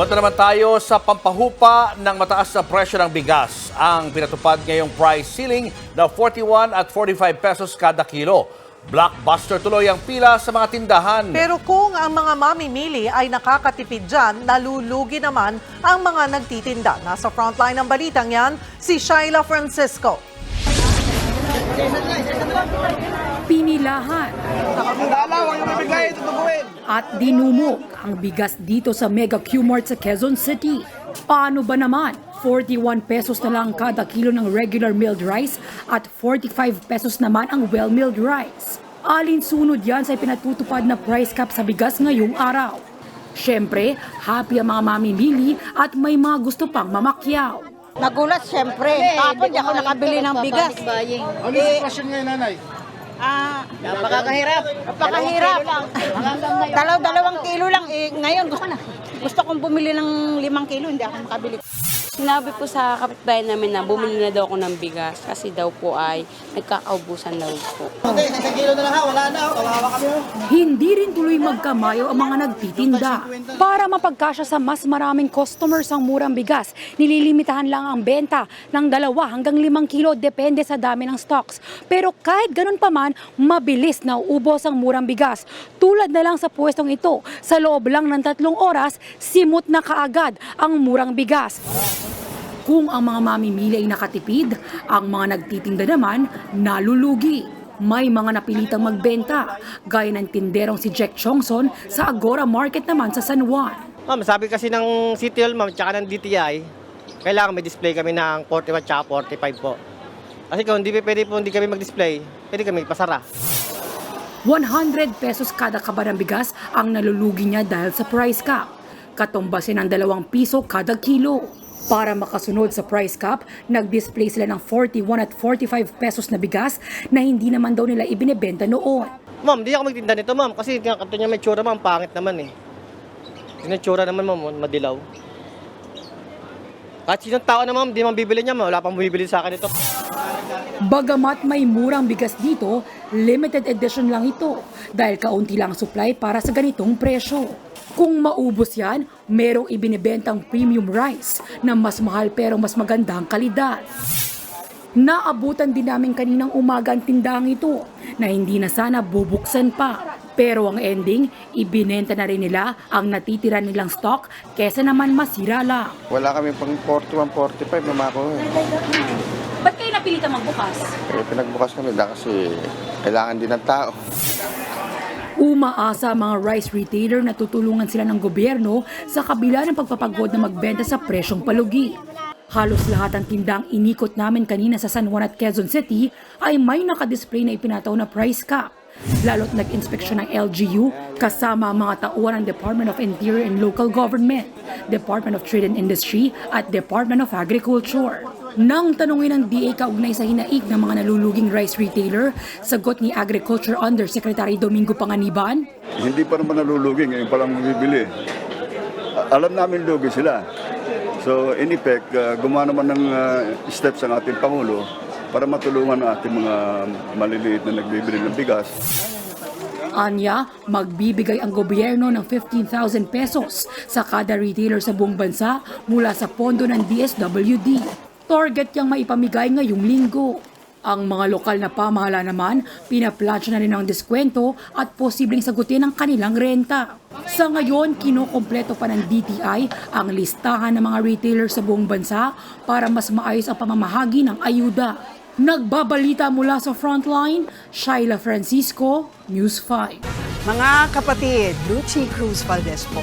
Punta naman tayo sa pampahupa ng mataas na presyo ng bigas. Ang pinatupad ngayong price ceiling na 41 at 45 pesos kada kilo. Blockbuster tuloy ang pila sa mga tindahan. Pero kung ang mga mamimili ay nakakatipid dyan, nalulugi naman ang mga nagtitinda. Nasa frontline ng balitang yan, si Shaila Francisco. Pinilahan at dinumog ang bigas dito sa Mega Q-Mart sa Quezon City. Paano ba naman? 41 pesos na lang kada kilo ng regular milled rice at 45 pesos naman ang well-milled rice. Alin sunod yan sa pinatutupad na price cap sa bigas ngayong araw. Siyempre, happy ang mga mamimili at may mga gusto pang mamakyaw. Nagulat siyempre. Tapos di ako nakabili ng bigas. Ano yung sitwasyon ngayon, nanay? Ah, napakahirap. Napakahirap. Dalaw dalawang kilo lang. Eh, ngayon gusto, gusto kong bumili ng limang kilo, hindi ako makabili. Sinabi po sa kapitbahay namin na bumili na daw ako ng bigas kasi daw po ay nagkakaubusan daw po. Hindi rin tuloy magkamayo ang mga nagtitinda. Para mapagkasya sa mas maraming customers ang murang bigas, nililimitahan lang ang benta ng dalawa hanggang limang kilo depende sa dami ng stocks. Pero kahit ganun pa man, mabilis na uubos ang murang bigas. Tulad na lang sa pwestong ito, sa loob lang ng tatlong oras, simot na kaagad ang murang bigas. Kung ang mga mamimili ay nakatipid, ang mga nagtitinda naman nalulugi. May mga napilitang magbenta, gaya ng tinderong si Jack Chongson sa Agora Market naman sa San Juan. Ma'am, sabi kasi ng City Hall, ma'am, tsaka ng DTI, kailangan may display kami ng 41 tsaka 45 po. Kasi kung hindi pwede po hindi kami mag-display, pwede kami pasara. 100 pesos kada kaba ng bigas ang nalulugi niya dahil sa price cap. Katumbasin ng 2 piso kada kilo. Para makasunod sa price cap, nag-display sila ng 41 at 45 pesos na bigas na hindi naman daw nila ibinebenta noon. Ma'am, di ako magtinda nito, ma'am, kasi kanto niya may tsura, ma'am, pangit naman eh. Yung tsura naman, ma'am, madilaw. Kahit sinong tao na, ma'am, di man bibili niya, ma'am, wala pang bumibili sa akin ito. Bagamat may murang bigas dito, limited edition lang ito dahil kaunti lang ang supply para sa ganitong presyo. Kung maubos yan, merong ibinibentang premium rice na mas mahal pero mas maganda ang kalidad. Naabutan din namin kaninang umaga ang tindahang ito na hindi na sana bubuksan pa. Pero ang ending, ibinenta na rin nila ang natitira nilang stock kesa naman masira lang. Wala kami pang 41, 45 na mako. Eh. Ba't kayo napilitan magbukas? Eh, pinagbukas kami dahil kasi kailangan din ng tao. Umaasa ang mga rice retailer na tutulungan sila ng gobyerno sa kabila ng pagpapagod na magbenta sa presyong palugi. Halos lahat ng tindang inikot namin kanina sa San Juan at Quezon City ay may nakadisplay na ipinataw na price cap. Lalo't nag-inspeksyon ng LGU kasama ang mga tauhan ng Department of Interior and Local Government, Department of Trade and Industry at Department of Agriculture. Nang tanungin ng DA kaugnay sa hinaik ng mga naluluging rice retailer, sagot ni Agriculture Undersecretary Domingo Panganiban, Hindi pa naman nalulugi, ngayon pa lang bibili. Alam namin lugi sila. So in effect, uh, gumawa naman ng uh, steps ang ating Pangulo para matulungan ang ating mga maliliit na nagbibili ng bigas. Anya, magbibigay ang gobyerno ng 15,000 pesos sa kada retailer sa buong bansa mula sa pondo ng DSWD. Target yang maipamigay ngayong linggo. Ang mga lokal na pamahala naman, pinaplansya na rin ang diskwento at posibleng sagutin ang kanilang renta. Sa ngayon, kinukompleto pa ng DTI ang listahan ng mga retailer sa buong bansa para mas maayos ang pamamahagi ng ayuda. Nagbabalita mula sa Frontline, Shaila Francisco, News 5. Mga kapatid, Lucy Cruz Valdez po,